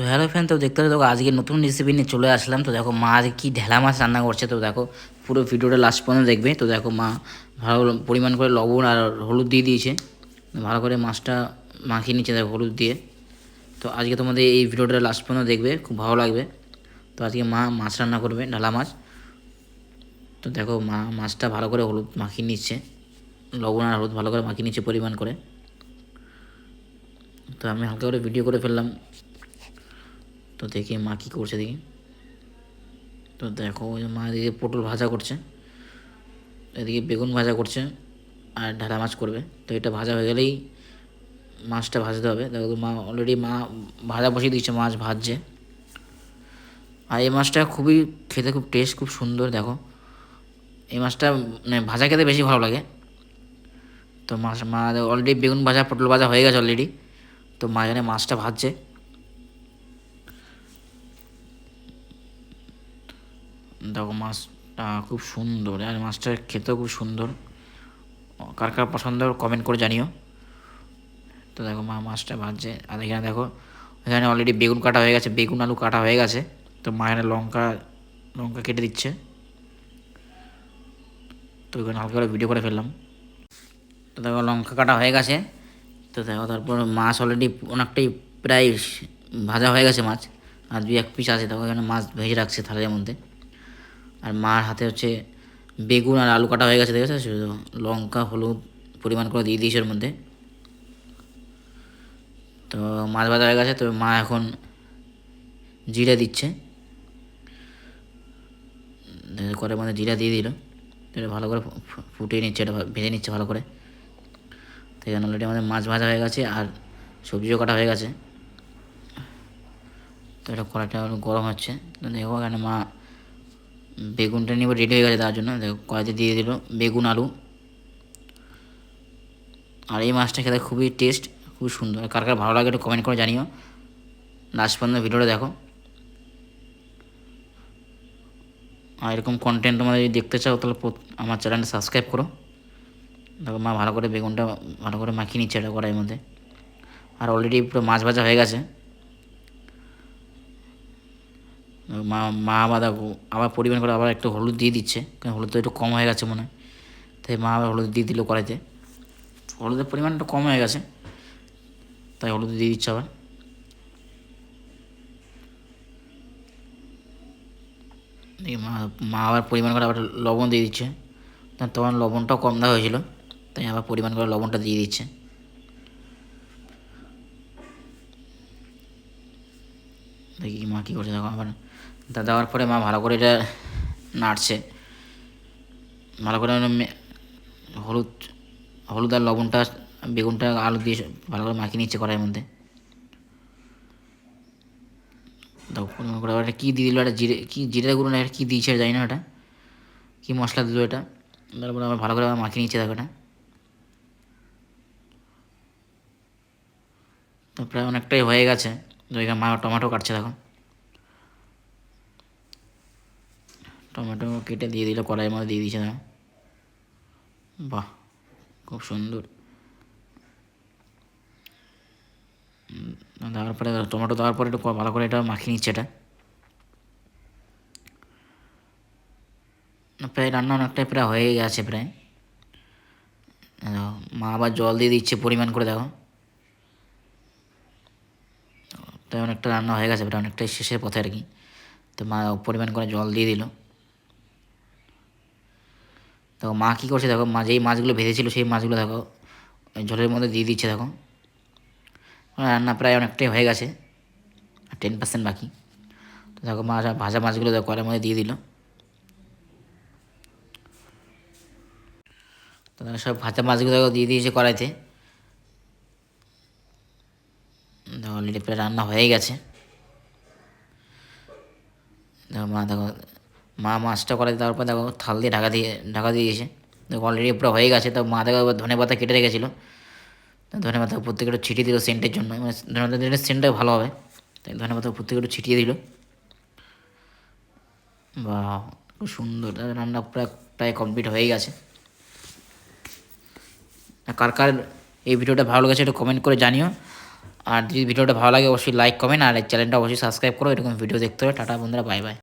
তো hello fan তো দেখতে দেখো আজকে নতুন রেসিপি নিয়ে চলে আসলাম। তো দেখো মা আজকে কী ঢেলা মাছ রান্না করছে, তো দেখো পুরো ভিডিওটা লাস্ট পর্যন্ত দেখবে। তো দেখো মা ভালো পরিমাণ করে লবণ আর হলুদ দিয়ে দিয়েছে। ভালো করে মাছটা মাখিয়ে নিচ্ছে দেখো হলুদ দিয়ে। তো আজকে তোমাদের এই ভিডিওটা লাস্ট পর্যন্ত দেখবে, খুব ভালো লাগবে। তো আজকে মা মাছ রান্না করবে, ঢালা মাছ। তো দেখো মা মাছটা ভালো করে হলুদ মাখিয়ে নিচ্ছে। লবণ আর হলুদ ভালো করে মাখিয়ে নিচ্ছে পরিমাণ করে। তো আমি হালকা করে ভিডিও করে ফেললাম। তো দেখি মা কী করছে দেখি। তো দেখো মা এদিকে পটল ভাজা করছে, এদিকে বেগুন ভাজা করছে আর ঢালা মাছ করবে। তো এটা ভাজা হয়ে গেলেই মাছটা ভাজতে হবে। দেখো মা অলরেডি মা ভাজা বসিয়ে দিচ্ছে মাছ ভাজছে। আর এই মাছটা খুবই খেতে খুব টেস্ট খুব সুন্দর, দেখো। এই মাছটা মানে ভাজা খেতে বেশি ভালো লাগে। তো মাছ, মা অলরেডি বেগুন ভাজা, পটল ভাজা হয়ে গেছে অলরেডি তো মা এখানে মাছটা ভাজছে। দেখো মাছটা খুব সুন্দর, আর মাছটা খেতেও খুব সুন্দর। কার কার পছন্দ কমেন্ট করে জানিও। তো দেখো মা, মাছটা ভাজছে, আর এখানে দেখো, এখানে অলরেডি বেগুন কাটা হয়ে গেছে, বেগুন আলু কাটা হয়ে গেছে। তো মা এখানে লঙ্কা লঙ্কা কেটে দিচ্ছে। তো এখানে হালকা করে ভিডিও করে ফেললাম। তো দেখো লঙ্কা কাটা হয়ে গেছে। তো দেখো তারপর মাছ অলরেডি অনেকটাই প্রায় ভাজা হয়ে গেছে মাছ। আর দুই এক পিস আছে, দেখো এখানে মাছ ভেজে রাখছে থালের মধ্যে। আর মার হাতে হচ্ছে বেগুন আর আলু কাটা হয়ে গেছে, দেখেছ? শুধু লঙ্কা, হলুদ পরিমাণ করে দিয়ে দিয়েছে ওর মধ্যে। তো মাছ ভাজা হয়ে গেছে, তো মা এখন জিরা দিচ্ছে। করে মধ্যে জিরা দিয়ে দিল। এটা ভালো করে ফুটিয়ে নিচ্ছে, এটা ভেজে নিচ্ছে ভালো করে। তো এখানে অলরেডি আমাদের মাছ ভাজা হয়ে গেছে আর সবজিও কাটা হয়ে গেছে। তো এটা কড়াইটা গরম হচ্ছে। তো দেখো এখানে মা বেগুনটা নিয়ে রেডি হয়ে গেছে তার জন্য। দেখো, কড়াইতে দিয়ে দিল বেগুন, আলু। আর এই মাছটা খেতে খুবই টেস্ট খুব সুন্দর। কার কার ভালো লাগে একটু কমেন্ট করে জানিও। লাস্ট পর্যন্ত ভিডিওটা দেখো। আর এরকম কন্টেন্ট তোমাদের যদি দেখতে চাও, তাহলে আমার চ্যানেলটা সাবস্ক্রাইব করো। দেখো, মা ভালো করে বেগুনটা ভালো করে মাখিয়ে নিচ্ছে এটা কড়াইয়ের মধ্যে। আর অলরেডি পুরো মাছ ভাজা হয়ে গেছে। মা মা দেখো, আবার পরিমাণ করে আবার একটু হলুদ দিয়ে দিচ্ছে, কারণ হলুদ তো একটু কম হয়ে গেছে মনে হয়। তাই মা আবার হলুদ দিয়ে দিল কড়াইতে। হলুদের পরিমাণ একটু কম হয়ে গেছে, তাই হলুদ দিয়ে দিচ্ছে আবার। মা মা আবার পরিমাণ করে আবার লবণ দিয়ে দিচ্ছে। তখন লবণটাও কম দেওয়া হয়েছিল, তাই আবার পরিমাণ করে লবণটা দিয়ে দিচ্ছে। দেখি মা কী করছে, দেখো আবার দেওয়ার পরে মা ভালো করে এটা নাড়ছে। ভালো করে মানে হলুদ হলুদ আর লবণটা, বেগুনটা, আলু দিয়ে ভালো করে মাখিয়ে নিচ্ছে কড়াইয়ের মধ্যে। দাও পরিমাণ করে এটা কী দিয়ে দিল, একটা জিরে কী জিরে গুঁড়ো না এটা কী দিয়েছে জানি না এটা কী মশলা দিল এটা। তারপরে আবার ভালো করে মাখিয়ে নিচ্ছে, দেখো এটা। তো প্রায় অনেকটাই হয়ে গেছে। এখানে মা টমেটো কাটছে দেখো। টমেটো কেটে দিয়ে দিল, কড়াইয়ের মধ্যে দিয়ে দিয়েছে দেখো। বাহ, খুব সুন্দর। দেওয়ার পরে টমেটো দেওয়ার পরে একটু ভালো করে এটা মাখিয়ে নিচ্ছে এটা। প্রায় রান্না অনেকটাই প্রায় হয়ে গেছে প্রায়। মা আবার জল দিয়ে দিচ্ছে পরিমাণ করে, দেখো। তাই অনেকটা রান্না হয়ে গেছে প্রায় অনেকটাই শেষের পথে আর কি। তো মা পরিমাণ করে জল দিয়ে দিল। দেখো, মা কী করছে দেখো, মা যেই মাছগুলো ভেজেছিল, সেই মাছগুলো দেখো জলের মধ্যে দিয়ে দিচ্ছে দেখো। রান্না প্রায় অনেকটাই হয়ে গেছে টেন পার্সেন্ট বাকি। তো দেখো, মা ভাজা মাছগুলো দেখো কড়ার মধ্যে দিয়ে দিল। তো সব ভাজা মাছগুলো দেখো দিয়ে দিয়েছে কড়াইতে দেখো অলরেডি প্রায় রান্না হয়ে গেছে। দেখো মা দেখো, মা মাছটা করে দেওয়ার পর দেখো থাল দিয়ে ঢাকা দিয়ে ঢাকা দিয়ে দিয়েছে দেখো অলরেডি পুরো হয়ে গেছে। তো মা, দেখো, এবার ধনে পাতা কেটে রেখেছিলো। ধনে পাতা প্রত্যেকে একটু ছিটিয়ে দিল সেন্টের জন্য। মানে ধনে পাতা সেন্টটা ভালো হবে। তাই ধনে পাতা প্রত্যেকে একটু ছিটিয়ে দিল। বা খুব সুন্দর। রান্না প্রায় প্রায় কমপ্লিট হয়ে গেছে। কার কার এই ভিডিওটা ভালো লেগেছে একটু কমেন্ট করে জানিও। আর যদি ভিডিওটা ভালো লাগে, অবশ্যই লাইক কমেন্ট আর চ্যানেলটা অবশ্যই সাবস্ক্রাইব করো। এরকম ভিডিও দেখতে হবে টাটা বন্ধুরা বাই বাই